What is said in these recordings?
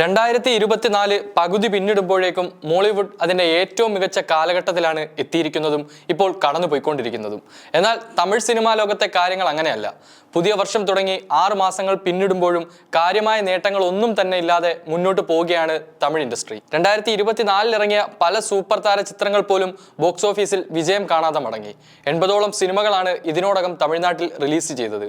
രണ്ടായിരത്തി ഇരുപത്തിനാല് പകുതി പിന്നിടുമ്പോഴേക്കും മോളിവുഡ് അതിന്റെ ഏറ്റവും മികച്ച കാലഘട്ടത്തിലാണ് എത്തിയിരിക്കുന്നതും ഇപ്പോൾ കടന്നുപോയിക്കൊണ്ടിരിക്കുന്നതും. എന്നാൽ തമിഴ് സിനിമാ ലോകത്തെ കാര്യങ്ങൾ അങ്ങനെയല്ല. പുതിയ വർഷം തുടങ്ങി ആറ് മാസങ്ങൾ പിന്നിടുമ്പോഴും കാര്യമായ നേട്ടങ്ങൾ ഒന്നും തന്നെ ഇല്ലാതെ മുന്നോട്ട് പോവുകയാണ് തമിഴ് ഇൻഡസ്ട്രി. രണ്ടായിരത്തി ഇരുപത്തിനാലിൽ ഇറങ്ങിയ പല സൂപ്പർ താര ചിത്രങ്ങൾ പോലും ബോക്സ് ഓഫീസിൽ വിജയം കാണാതെ മടങ്ങി. എൺപതോളം സിനിമകളാണ് ഇതിനോടകം തമിഴ്നാട്ടിൽ റിലീസ് ചെയ്തത്.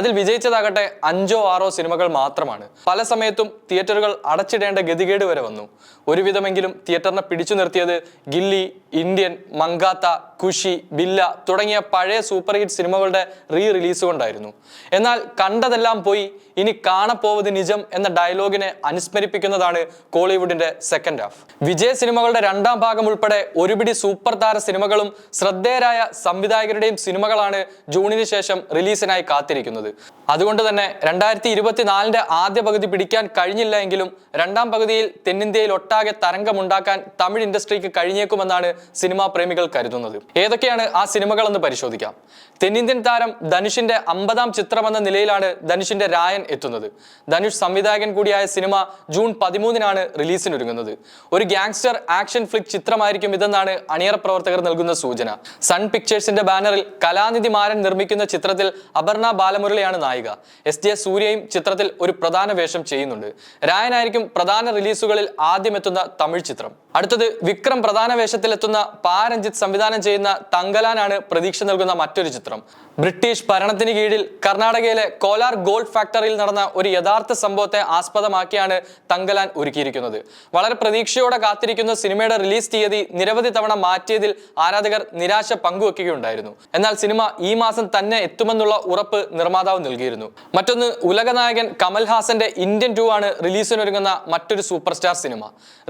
അതിൽ വിജയിച്ചതാകട്ടെ അഞ്ചോ ആറോ സിനിമകൾ മാത്രമാണ്. പല സമയത്തും തിയേറ്ററുകൾ അടച്ചിടേണ്ട ഗതികേട് വരെ വന്നു. ഒരുവിധമെങ്കിലും തിയേറ്ററിനെ പിടിച്ചു നിർത്തിയത് ഗില്ലി ഇന്ത്യൻ മങ്കാത്ത കുഷി ബില്ല തുടങ്ങിയ പഴയ സൂപ്പർ ഹിറ്റ് സിനിമകളുടെ റീ റിലീസ് കൊണ്ടായിരുന്നു എന്നാൽ കണ്ടതെല്ലാം പോയി ഇനി കാണപ്പോവത് നിജം എന്ന ഡയലോഗിനെ അനുസ്മരിപ്പിക്കുന്നതാണ് കോളിവുഡിന്റെ സെക്കൻഡ് ഹാഫ് വിജയ സിനിമകളുടെ രണ്ടാം ഭാഗം ഉൾപ്പെടെ ഒരുപിടി സൂപ്പർ താര സിനിമകളും ശ്രദ്ധേയരായ സംവിധായകരുടെയും സിനിമകളാണ് ജൂണിന് ശേഷം റിലീസിനായി കാത്തിരിക്കുന്നത്. അതുകൊണ്ട് തന്നെ രണ്ടായിരത്തി ഇരുപത്തിനാലിന്റെ ആദ്യ പകുതി പിടിക്കാൻ കഴിഞ്ഞില്ല എങ്കിലും രണ്ടാം പകുതിയിൽ തെന്നിന്ത്യയിൽ ഒട്ടാകെ തരംഗമുണ്ടാക്കാൻ തമിഴ് ഇൻഡസ്ട്രിക്ക് കഴിഞ്ഞേക്കുമെന്നാണ് സിനിമാ പ്രേമികൾ കരുതുന്നത്. ഏതൊക്കെയാണ് ആ സിനിമകളെന്ന് പരിശോധിക്കാം. തെന്നിന്ത്യൻ താരം ധനുഷിന്റെ അമ്പതാം ചിത്രമെന്ന നിലയിലാണ് ധനുഷിന്റെ രായൻ എത്തുന്നത്. ധനുഷ് സംവിധായകൻ കൂടിയായ സിനിമ ജൂൺ പതിമൂന്നിനാണ് റിലീസിനൊരുങ്ങുന്നത്. ഒരു ഗാങ്സ്റ്റർ ആക്ഷൻ ഫ്ലിക് ചിത്രമായിരിക്കും ഇതെന്നാണ് അണിയറ പ്രവർത്തകർ നൽകുന്ന സൂചന. സൺ പിക്ചേഴ്സിന്റെ ബാനറിൽ കലാനിധി മാരൻ നിർമ്മിക്കുന്ന ചിത്രത്തിൽ അപർണ ബാലമുരളിയാണ് നായിക. എസ് ജെ സൂര്യയും ചിത്രത്തിൽ ഒരു പ്രധാന വേഷം ചെയ്യുന്നുണ്ട്. രായനായിരിക്കും പ്രധാന റിലീസുകളിൽ ആദ്യമെത്തുന്ന തമിഴ് ചിത്രം. അടുത്തത് വിക്രം പ്രധാന വേഷത്തിലെത്തുന്ന പാരഞ്ജിത്ത് സംവിധാനം ചെയ്യുന്ന തങ്കലാനാണ് പ്രതീക്ഷ നൽകുന്ന മറ്റൊരു ചിത്രം. ബ്രിട്ടീഷ് ഭരണത്തിന് കീഴിൽ കർണാടകയിലെ കോലാർ ഗോൾഡ് ഫാക്ടറിയിൽ നടന്ന ഒരു യഥാർത്ഥ സംഭവത്തെ ആസ്പദമാക്കിയാണ് തങ്കലാൻ ഒരുക്കിയിരിക്കുന്നത്. വളരെ പ്രതീക്ഷയോടെ കാത്തിരിക്കുന്ന സിനിമയുടെ റിലീസ് തീയതി നിരവധി തവണ മാറ്റിയതിൽ ആരാധകർ നിരാശ പങ്കുവെക്കുകയുണ്ടായിരുന്നു. എന്നാൽ സിനിമ ഈ മാസം തന്നെ എത്തുമെന്നുള്ള ഉറപ്പ് നിർമ്മാതാവ് നൽകിയിരുന്നു. മറ്റൊന്ന് ഉലകനായകൻ കമൽഹാസന്റെ ഇന്ത്യൻ ടു ആണ് റിലീസിനൊരുങ്ങുന്ന മറ്റൊരു സൂപ്പർ സ്റ്റാർ സിനിമ.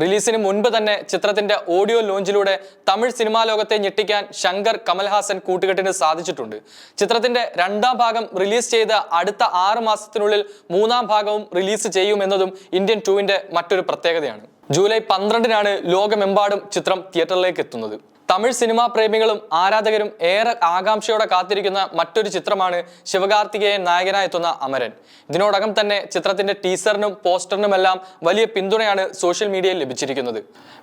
റിലീസിന് മുൻപ് തന്നെ ചിത്രത്തിന്റെ ഓഡിയോ ലോഞ്ചിലൂടെ തമിഴ് സിനിമാ ലോകത്തെ ഞെട്ടിക്കാൻ ശങ്കർ കമൽഹാസൻ കൂട്ടുകെട്ടിന് സാധിച്ചിട്ടുണ്ട്. ചിത്രത്തിന്റെ രണ്ടാം ഭാഗം റിലീസ് ചെയ്ത് അടുത്ത ആറ് മാസത്തിനുള്ളിൽ മൂന്നാം ഭാഗവും റിലീസ് ചെയ്യുമെന്നതും ഇന്ത്യൻ ടൂവിന്റെ മറ്റൊരു പ്രത്യേകതയാണ്. ജൂലൈ പന്ത്രണ്ടിനാണ് ലോകമെമ്പാടും ചിത്രം തിയേറ്ററിലേക്ക് എത്തുന്നത്. തമിഴ് സിനിമാ പ്രേമികളും ആരാധകരും ഏറെ ആകാംക്ഷയോടെ കാത്തിരിക്കുന്ന മറ്റൊരു ചിത്രമാണ് ശിവകാർത്തികേയൻ നായകനായി എത്തുന്ന അമരൻ. ഇതിനോടകം തന്നെ ചിത്രത്തിന്റെ ടീസറിനും പോസ്റ്ററിനുമെല്ലാം വലിയ പിന്തുണയാണ് സോഷ്യൽ മീഡിയയിൽ ലഭിച്ചിരിക്കുന്നത്.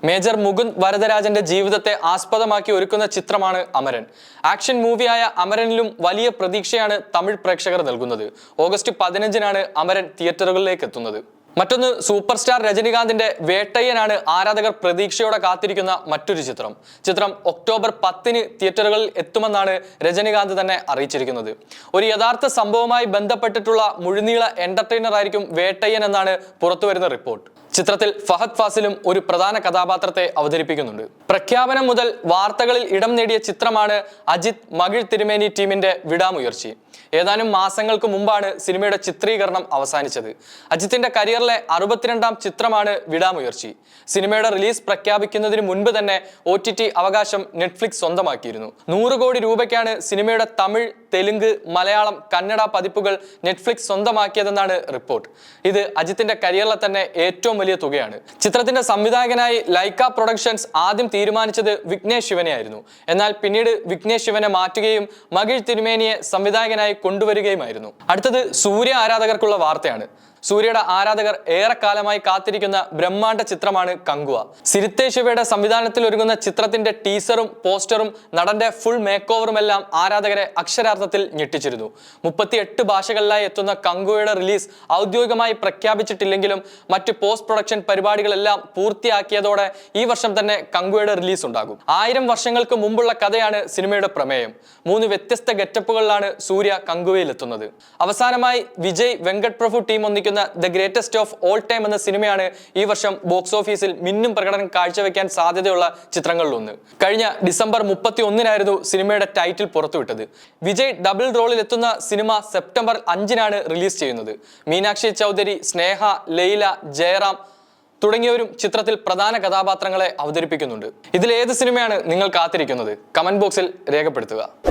മേജർ മുകുന്ദ് വരദരാജന്റെ ജീവിതത്തെ ആസ്പദമാക്കി ഒരുക്കുന്ന ചിത്രമാണ് അമരൻ. ആക്ഷൻ മൂവിയായ അമരനിലും വലിയ പ്രതീക്ഷയാണ് തമിഴ് പ്രേക്ഷകർ നൽകുന്നത്. ഓഗസ്റ്റ് പതിനഞ്ചിനാണ് അമരൻ തിയേറ്ററുകളിലേക്ക് എത്തുന്നത്. മറ്റൊന്ന് സൂപ്പർ സ്റ്റാർ രജനികാന്തിന്റെ വേട്ടയ്യനാണ് ആരാധകർ പ്രതീക്ഷയോടെ കാത്തിരിക്കുന്ന മറ്റൊരു ചിത്രം. ചിത്രം ഒക്ടോബർ പത്തിന് തിയേറ്ററുകളിൽ എത്തുമെന്നാണ് രജനികാന്ത് തന്നെ അറിയിച്ചിരിക്കുന്നത്. ഒരു യഥാർത്ഥ സംഭവവുമായി ബന്ധപ്പെട്ടിട്ടുള്ള മുഴുനീള എന്റർടൈനർ ആയിരിക്കും വേട്ടയ്യൻ എന്നാണ് പുറത്തുവരുന്ന റിപ്പോർട്ട്. ചിത്രത്തിൽ ഫഹദ് ഫാസിലും ഒരു പ്രധാന കഥാപാത്രത്തെ അവതരിപ്പിക്കുന്നുണ്ട്. പ്രഖ്യാപനം മുതൽ വാർത്തകളിൽ ഇടം നേടിയ ചിത്രമാണ് അജിത് മകിഴ് തിരുമേനി ടീമിന്റെ വിടാമുയർച്ചി. ഏതാനും മാസങ്ങൾക്ക് മുമ്പാണ് സിനിമയുടെ ചിത്രീകരണം അവസാനിച്ചത്. അജിത്തിന്റെ കരിയറിലെ അറുപത്തിരണ്ടാം ചിത്രമാണ് വിടാമുയർച്ചി. സിനിമയുടെ റിലീസ് പ്രഖ്യാപിക്കുന്നതിന് മുൻപ് തന്നെ ഒ അവകാശം നെറ്റ്ഫ്ലിക്സ് സ്വന്തമാക്കിയിരുന്നു. നൂറ് കോടി രൂപയ്ക്കാണ് സിനിമയുടെ തമിഴ് തെലുങ്ക് മലയാളം കന്നഡ പതിപ്പുകൾ നെറ്റ്ഫ്ലിക്സ് സ്വന്തമാക്കിയതെന്നാണ് റിപ്പോർട്ട്. ഇത് അജിത്തിന്റെ കരിയറിലെ തന്നെ ഏറ്റവും വലിയ തുകയാണ്. ചിത്രത്തിന്റെ സംവിധായകനായി ലൈക്ക പ്രൊഡക്ഷൻസ് ആദ്യം തീരുമാനിച്ചത് വിഘ്നേഷ് ശിവനെയായിരുന്നു എന്നാൽ പിന്നീട് വിഘ്നേഷ് ശിവനെ മാറ്റുകയും മകിഴ് തിരുമേനിയെ സംവിധായകനായി കൊണ്ടുവരികയുമായിരുന്നു. അടുത്തത് സൂര്യ ആരാധകർക്കുള്ള വാർത്തയാണ്. സൂര്യയുടെ ആരാധകർ ഏറെക്കാലമായി കാത്തിരിക്കുന്ന ബ്രഹ്മാണ്ഡ ചിത്രമാണ് കങ്കുവ. സിരിത്തേ ശിവയുടെ സംവിധാനത്തിൽ ഒരുങ്ങുന്ന ചിത്രത്തിന്റെ ടീസറും പോസ്റ്ററും നടന്റെ ഫുൾ മേക്ക് ഓവറും എല്ലാം ആരാധകരെ അക്ഷരാർത്ഥത്തിൽ ഞെട്ടിച്ചിരുന്നു. മുപ്പത്തി എട്ട് ഭാഷകളിലായി എത്തുന്ന കങ്കുവയുടെ റിലീസ് ഔദ്യോഗികമായി പ്രഖ്യാപിച്ചിട്ടില്ലെങ്കിലും മറ്റ് പോസ്റ്റ് പ്രൊഡക്ഷൻ പരിപാടികളെല്ലാം പൂർത്തിയാക്കിയതോടെ ഈ വർഷം തന്നെ കങ്കുവയുടെ റിലീസ് ഉണ്ടാകും. ആയിരം വർഷങ്ങൾക്ക് മുമ്പുള്ള കഥയാണ് സിനിമയുടെ പ്രമേയം. മൂന്ന് വ്യത്യസ്ത ഗെറ്റപ്പുകളിലാണ് സൂര്യ കങ്കുവയിൽ എത്തുന്നത് അവസാനമായി വിജയ് വെങ്കട് പ്രഭു ടീം ഒന്നിക്കുന്ന the greatest of all time എന്ന സിനിമയാണ് ഈ വർഷം ബോക്സ് ഓഫീസിൽ മിന്നും പ്രകടനം കാഴ്ചവെക്കാൻ സാധ്യതയുള്ള ചിത്രങ്ങളിലൊന്ന്. കഴിഞ്ഞ ഡിസംബർ മുപ്പത്തി ഒന്നിനായിരുന്നു സിനിമയുടെ ടൈറ്റിൽ പുറത്തുവിട്ടത്. വിജയ് ഡബിൾ റോളിൽ എത്തുന്ന സിനിമ സെപ്റ്റംബർ അഞ്ചിനാണ് റിലീസ് ചെയ്യുന്നത്. മീനാക്ഷി ചൗധരി സ്നേഹ ലൈല ജയറാം തുടങ്ങിയവരും ചിത്രത്തിൽ പ്രധാന കഥാപാത്രങ്ങളെ അവതരിപ്പിക്കുന്നുണ്ട്. ഇതിൽ ഏത് സിനിമയാണ് നിങ്ങൾ കാത്തിരിക്കുന്നത്? കമന്റ് ബോക്സിൽ രേഖപ്പെടുത്തുക.